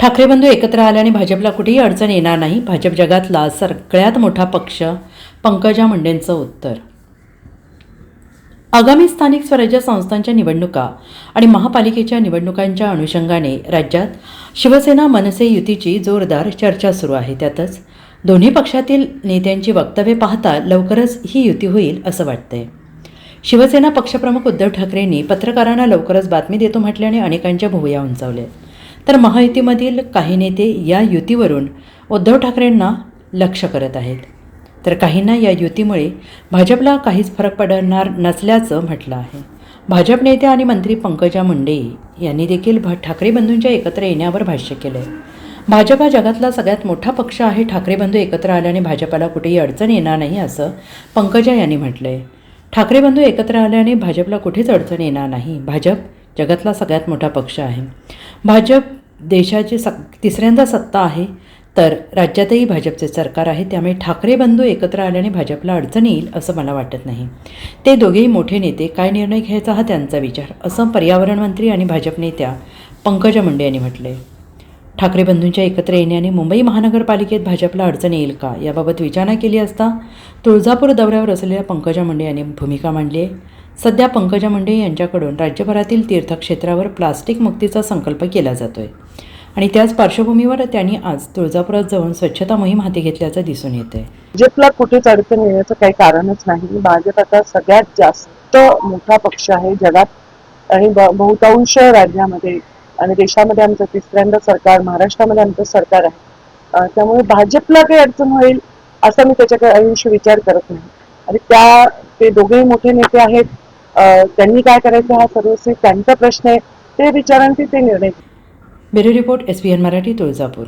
ठाकरे बंधू एकत्र आल्याने भाजपला कुठेही अडचण येणार नाही. भाजप जगातला सगळ्यात मोठा पक्ष पंकजा मुंडेंचं उत्तर. आगामी स्थानिक स्वराज्य संस्थांच्या निवडणुका आणि महापालिकेच्या निवडणुकांच्या अनुषंगाने राज्यात शिवसेना मनसे युतीची जोरदार चर्चा सुरू आहे. त्यातच दोन्ही पक्षातील नेत्यांची वक्तव्ये पाहता लवकरच ही युती होईल असं वाटतंय. शिवसेना पक्षप्रमुख उद्धव ठाकरेंनी पत्रकारांना लवकरच बातमी देतो म्हटल्याने अनेकांच्या भुवया उंचावल्या तर महायुतीमधील काही नेते या युतीवरून उद्धव ठाकरेंना लक्ष करत आहेत. तर काहींना या युतीमुळे भाजपला काहीच फरक पडणार नसल्याचं म्हटलं आहे. भाजप नेते आणि मंत्री पंकजा मुंडे यांनी देखील भा ठाकरे बंधूंच्या एकत्र येण्यावर भाष्य केलं आहे भाजप हा जगातला सगळ्यात मोठा पक्ष आहे. ठाकरे बंधू एकत्र आल्याने भाजपाला कुठेही अडचण येणार नाही असं पंकजा यांनी म्हटलं आहे ठाकरे बंधू एकत्र आल्याने भाजपला कुठेच अडचण येणार नाही. भाजप जगातला सगळ्यात मोठा पक्ष आहे. भाजप देशाची स तिसऱ्यांदा सत्ता आहे तर राज्यातही भाजपचे सरकार आहे त्यामुळे ठाकरे बंधू एकत्र आल्याने भाजपला अडचण येईल असं मला वाटत नाही. ते दोघेही मोठे नेते काय निर्णय घ्यायचा हा त्यांचा विचार असं पर्यावरण मंत्री आणि भाजप नेत्या पंकजा मुंडे यांनी म्हटले ठाकरे बंधूंच्या एकत्र येण्याने मुंबई महानगरपालिकेत भाजपला अडचण येईल का याबाबत विचारणा केली असता तुळजापूर दौऱ्यावर असलेल्या पंकजा मुंडे यांनी भूमिका मांडली आहे. सध्या पंकजा मुंडे यांच्याकडून राज्यभरातील तीर्थक्षेत्रावर प्लास्टिक मुक्तीचा संकल्प केला जातो आहे आणि त्याच पार्श्वभूमीवर त्यांनी आज तुळजापुरात जाऊन स्वच्छता मोहीम हाती घेतल्याचं दिसून येतंय. भाजपला कुठेच अडचण येण्याचं काही कारणच नाही. म्हणजे भाजप आता सगळ्यात जास्त मोठा पक्ष आहे जगात. आणि बहुतांश राज्यामध्ये आणि देशामध्ये आमचं तिसऱ्यांदा सरकार महाराष्ट्रामध्ये आमचं सरकार आहे. त्यामुळे भाजपला काही अडचण होईल असा मी त्याच्याकडे आयुष्य विचार करत नाही. आणि त्या ते दोघेही मोठे नेते आहेत. त्यांनी काय करायचं हा सर्वस्वी त्यांचा प्रश्न आहे. ते विचारांती ते निर्णय bureau report S P N Marathi Tuljapur